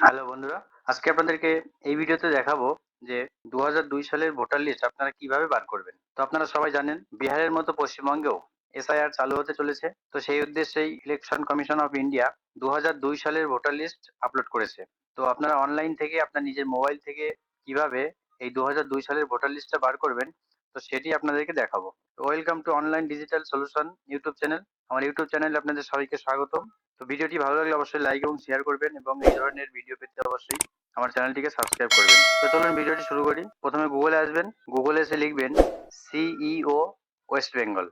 Hello বন্ধুরা, আজকে আপনাদেরকে এই ভিডিওতে দেখাবো যে দু হাজার দুই সালের ভোটার লিস্ট আপনারা কীভাবে বার করবেন। তো আপনারা সবাই জানেন, বিহারের মতো পশ্চিমবঙ্গেও এসআইআর চালু হতে চলেছে। তো সেই উদ্দেশ্যেই ইলেকশন কমিশন অফ ইন্ডিয়া দু হাজার দুই সালের ভোটার লিস্ট আপলোড করেছে। তো আপনারা অনলাইন থেকে, আপনার নিজের মোবাইল থেকে কীভাবে এই দু হাজার দুই সালের ভোটার লিস্টটা বার করবেন তো সেটি আপনাদেরকে দেখাবো। Welcome to online digital solution YouTube channel আমার ইউটিউব চ্যানেলে আপনাদের সবাইকে স্বাগতম। তো ভিডিওটি ভালো লাগলে অবশ্যই লাইক এবং শেয়ার করবেন এবং এই ধরনের ভিডিও পেতে অবশ্যই আমার চ্যানেলটিকে সাবস্ক্রাইব করবেন। তো চলুন ভিডিওটি শুরু করি। প্রথমে গুগলে আসবেন। গুগলে এসে লিখবেন সিইও ওয়েস্ট বেঙ্গল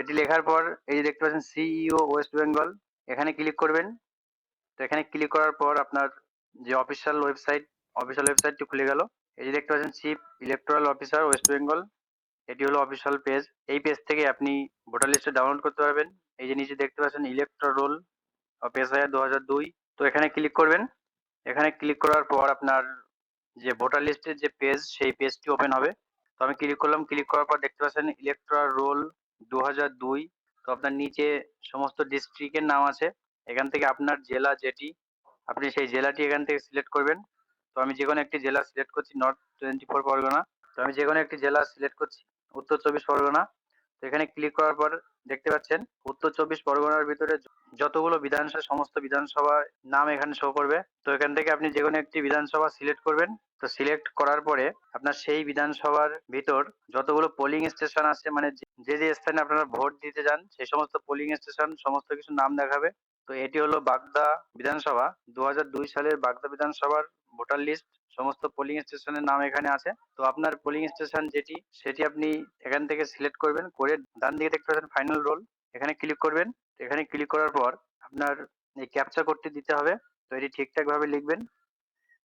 এটি লেখার পর এই যে দেখতে পাচ্ছেন সিইও ওয়েস্ট বেঙ্গল এখানে ক্লিক করবেন। তো এখানে ক্লিক করার পর আপনার যে অফিসিয়াল ওয়েবসাইট অফিসিয়াল ওয়েবসাইটটি খুলে গেল। এই যে দেখতে পাচ্ছেন chief electoral officer West Bengal এটি হলো অফিসিয়াল পেজ এই পেজ থেকে আপনি ভোটার লিস্টে ডাউনলোড করতে পারবেন। এই যে নিচে দেখতে পাচ্ছেন ইলেকট্রা রোল পেজ হাজার দু হাজার দুই। তো এখানে ক্লিক করবেন। এখানে ক্লিক করার পর আপনার যে ভোটার লিস্টের যে পেজ সেই পেজটি ওপেন হবে। তো আমি ক্লিক করলাম। ক্লিক করার পর দেখতে পাচ্ছেন ইলেকট্রা রোল দু হাজার দুই। তো আপনার নিচে সমস্ত ডিস্ট্রিক্টের নাম আছে। এখান থেকে আপনার জেলা যেটি, আপনি সেই জেলাটি এখান থেকে সিলেক্ট করবেন। তো আমি যে কোনো একটি জেলা সিলেক্ট করছি নর্থ টোয়েন্টি ফোর পরগনা। তো আমি যে কোনো একটি জেলা সিলেক্ট করছি, উত্তর চব্বিশ পরগনা। তো এখানে ক্লিক করার পর দেখতে পাচ্ছেন, উত্তর চব্বিশ পরগনার ভিতরে যতগুলো বিধানসভা, সমস্ত বিধানসভার নাম এখানে শো করবে। তো এখান থেকে আপনি যে কোনো একটি বিধানসভা সিলেক্ট করবেন। তো সিলেক্ট করার পরে আপনার সেই বিধানসভার ভিতর যতগুলো পোলিং স্টেশন আছে মানে যে যে স্থানে আপনারা ভোট দিতে যান, সেই সমস্ত পোলিং স্টেশন সমস্ত কিছু নাম দেখাবে। তো এটি হলো বাগদা বিধানসভা। দু হাজার দুই সালের বাগদা বিধানসভার ভোটার লিস্ট সমস্ত পোলিং স্টেশনের নাম এখানে আছে। তো আপনার পোলিং স্টেশন যেটি, সেটি আপনি এখান থেকে সিলেক্ট করবেন, করে ডান দিকে দেখতে পাচ্ছেন ফাইনাল রোল এখানে ক্লিক করবেন। এখানে ক্লিক করার পর আপনার এই ক্যাপচা করতে দিতে হবে। তো এটি ঠিকঠাক ভাবে লিখবেন।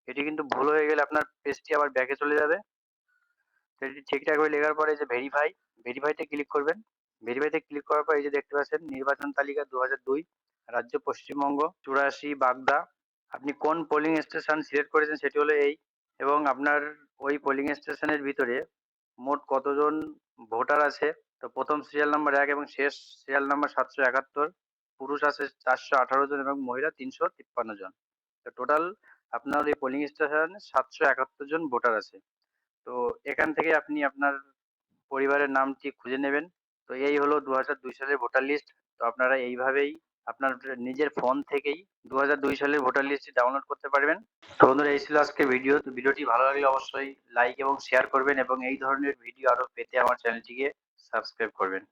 এটি কিন্তু ভুল হয়ে গেলে আপনার পেজটি আবার ব্যাকে চলে যাবে। তো এটি ঠিকঠাক ভাবে লেখার পরে যে ভেরিফাই ভেরিফাইতে ক্লিক করবেন। ভেরিফাইতে ক্লিক করার পর এই যে দেখতে পাচ্ছেন, নির্বাচন তালিকা দু হাজার দুই, রাজ্য পশ্চিমবঙ্গ, চুরাশি, বাগদা আপনি কোন পোলিং স্টেশন সিলেক্ট করেছেন সেটি হলো এই এবং আপনার ওই পোলিং স্টেশনের ভিতরে মোট কতজন ভোটার আছে? তো প্রথম সিরিয়াল নাম্বার এক এবং শেষ সিরিয়াল নাম্বার সাতশো একাত্তর। পুরুষ আছে চারশো আঠারো জন এবং মহিলা তিনশো তিপ্পান্ন জন। তো টোটাল আপনার এই পোলিং স্টেশনে সাতশো একাত্তর জন ভোটার আছে। তো এখান থেকে আপনি আপনার পরিবারের নামটি খুঁজে নেবেন। তো এই হলো দু হাজার দুই সালের ভোটার লিস্ট তো আপনারা এইভাবেই আপনার নিজের ফোন থেকেই দু হাজার দুই সালের ভোটার লিস্টটি ডাউনলোড করতে পারবেন। তো বন্ধুরা, এই ছিল আজকে ভিডিও তো ভিডিওটি ভালো লাগলে অবশ্যই লাইক এবং শেয়ার করবেন এবং এই ধরনের ভিডিও আরও পেতে আমার চ্যানেলটিকে সাবস্ক্রাইব করবেন।